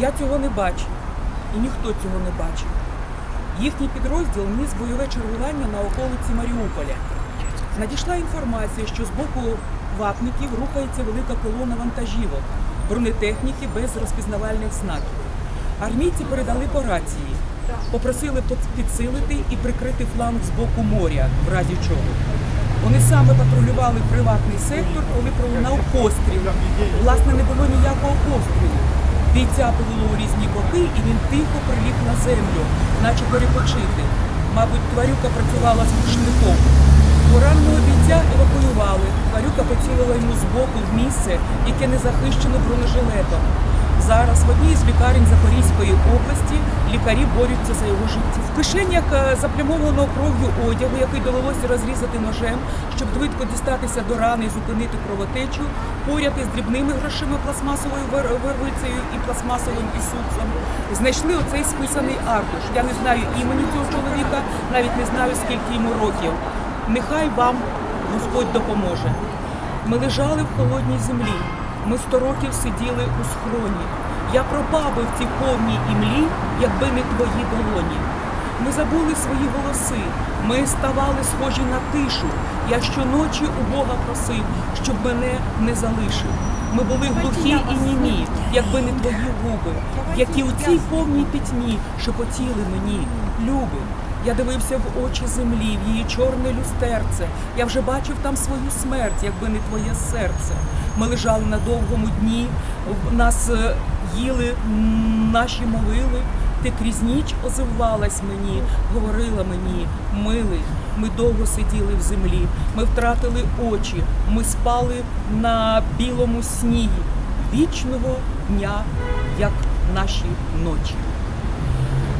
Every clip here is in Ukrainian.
Я цього не бачив, і ніхто цього не бачив. Їхній підрозділ ніс бойове чергування на околиці Маріуполя. Надійшла інформація, що з боку вапників рухається велика колона вантажівок, бронетехніки без розпізнавальних знаків. Армійці передали по рації, попросили підсилити і прикрити фланг з боку моря, в разі чого. Вони саме патрулювали приватний сектор, коли пролунав постріл. Власне, не було ніякого пострілу. Бійця повело у різні боки, і він тихо приліг на землю, наче перепочити. Мабуть, тварюка працювала з рушником. Пораненого бійця евакуювали. Тварюка поцілила йому з боку в місце, яке не захищено бронежилетом. Зараз в одній з лікарень Запорізької області лікарі борються за його життя. В кишенях е, заплямованого кров'ю одягу, який довелося розрізати ножем, щоб швидко дістатися до рани і зупинити кровотечу, поряд із дрібними грошима пластмасовою вер- вервицею і пластмасовим пісуцем, знайшли оцей списаний аркуш. Я не знаю імені цього чоловіка, навіть не знаю, скільки йому років. Нехай вам Господь допоможе. Ми лежали в холодній землі. Ми сто років сиділи у схроні. Я пропав би в цій повній імлі, якби не твої долоні. Ми забули свої голоси. Ми ставали схожі на тишу. Я щоночі у Бога просив, щоб мене не залишив. Ми були глухі і німі, якби не твої губи, які у цій повній пітьмі шепотіли мені, люби. Я дивився в очі землі, в її чорне люстерце. Я вже бачив там свою смерть, якби не твоє серце. Ми лежали на довгому дні, нас е, їли наші могили. Ти крізь ніч озивалась мені, говорила мені, милий, ми довго сиділи в землі, ми втратили очі, ми спали на білому снігі вічного дня, як наші ночі.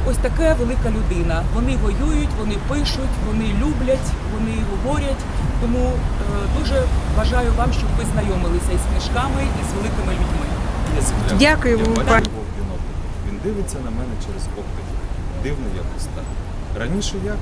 Ось така велика людина. Вони воюють, вони пишуть, вони люблять, вони говорять. Тому е, дуже бажаю вам, щоб ви знайомилися із книжками і з великими людьми. Є земля. Дякуємо, Я бачу пані. його в бінокль. Він дивиться на мене через оптику. Дивно якось так. Раніше як?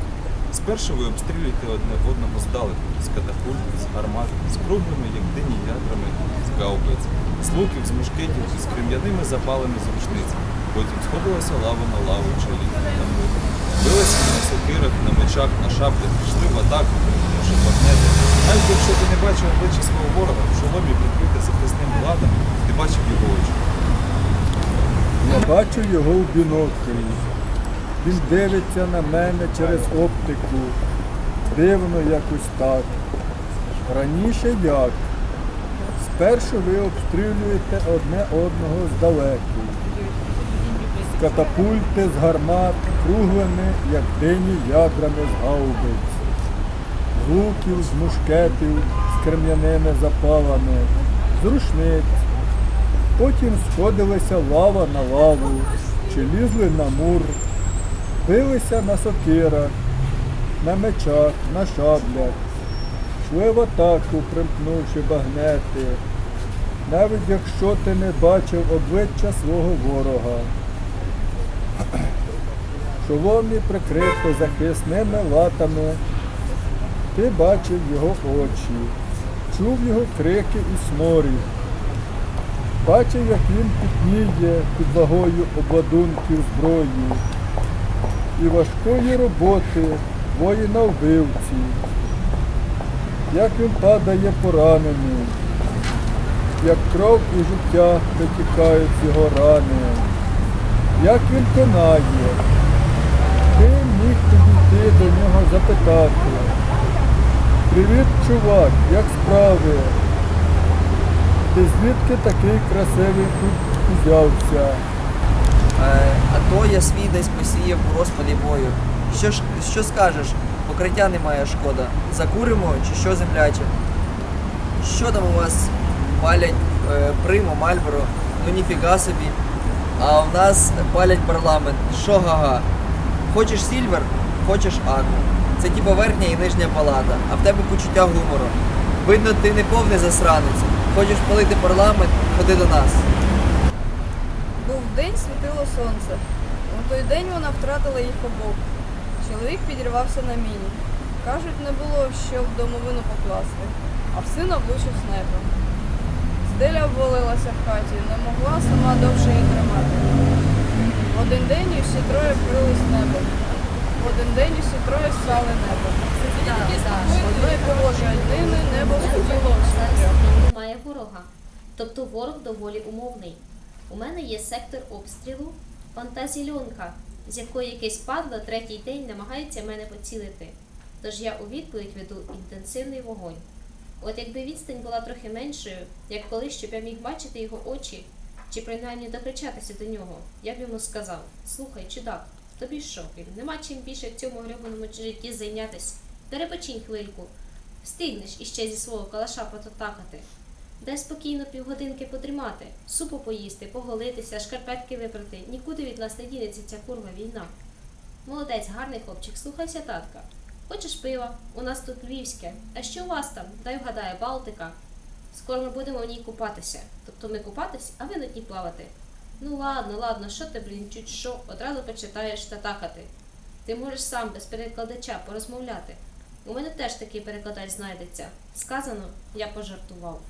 Спершу ви обстрілюєте одне одного здалеку, з катапульт, з гармат, з круглими, як дині ядрами, з гаубиць, з луків, з мушкетів, з крем'яними запалами з рушниць. Потім сходилася лава на лаву чолі на мир. Билися на сокирах, на мечах, на шаблях, пішли в атаку, може вогнети. Навіть якщо ти не бачив обличчя свого ворога, в шоломі прикрити захисним ладом, ти бачив його очі. Я бачу його в біноклі. Він дивиться на мене через оптику. Дивно якось так. Раніше як? Спершу ви обстрілюєте одне одного здалеку. З катапульти, з гармат, круглими, як дині ядрами з гаубиць. З луків, з мушкетів, з крем'яними запалами, з рушниць. Потім сходилися лава на лаву, чи лізли на мур, билися на сокирах, на мечах, на шаблях, йшли в атаку, примкнувши багнети, навіть якщо ти не бачив обличчя свого ворога. Шоломі прикрито захисними латами, ти бачив його очі, чув його крики і сморід. Бачив, як він пітніє під вагою обладунків зброї. І важкої роботи воїна вбивці, як він падає поранений, як кров і життя витікають з його рани, як він конає. Ти міг підійти до нього запитати. Привіт, чувак, як справи? Ти звідки такий красивий тут узявся? Е, А то я свій десь посіяв у розпалі бою. Що що скажеш? Покриття немає шкода. Закуримо чи що земляче? Що там у вас палять е, примо, мальборо? Ну ніфіга собі. А в нас палять парламент. Що гага? Хочеш сільвер, хочеш аку. Це типа верхня і нижня палата, а в тебе почуття гумору. Видно, ти не повний засранець. Хочеш палити парламент, ходи до нас. Був день, світило сонце. У той день вона втратила їх обох. Чоловік підірвався на міні. Кажуть, не було що в домовину покласти, а в сина влучив снайпер. Стеля обвалилася в хаті, не могла сама довше її тримати. В один день усі троє вкрились небом. В один день усі троє стали небом. Одної положої днини небо схотіло всіх. немає ворога. Тобто ворог доволі умовний. У мене є сектор обстрілу фантазільонка, з якої якийсь падла третій день намагається мене поцілити. Тож я у відповідь веду інтенсивний вогонь. От якби відстань була трохи меншою, як колись, щоб я міг бачити його очі, чи принаймні докричатися до нього, я б йому сказав: слухай, чудак, тобі що, блін, нема чим більше в цьому гребаному житті зайнятись. Перепочинь хвильку, встигнеш іще зі свого калаша потатакати. Дай спокійно півгодинки подрімати, супу поїсти, поголитися, шкарпетки випрати. Нікуди від нас не дінеться ця курва війна. Молодець, гарний хлопчик, слухайся татка. Хочеш пива? У нас тут львівське. А що у вас там? Дай вгадаю, Балтика. Скоро ми будемо в ній купатися. Тобто ми купатись, а ви на дні плавати. Ну ладно, ладно, що ти, блін, чуть що, одразу почитаєш татакати. Ти можеш сам без перекладача порозмовляти. У мене теж такий перекладач знайдеться. Сказано, я пожартував.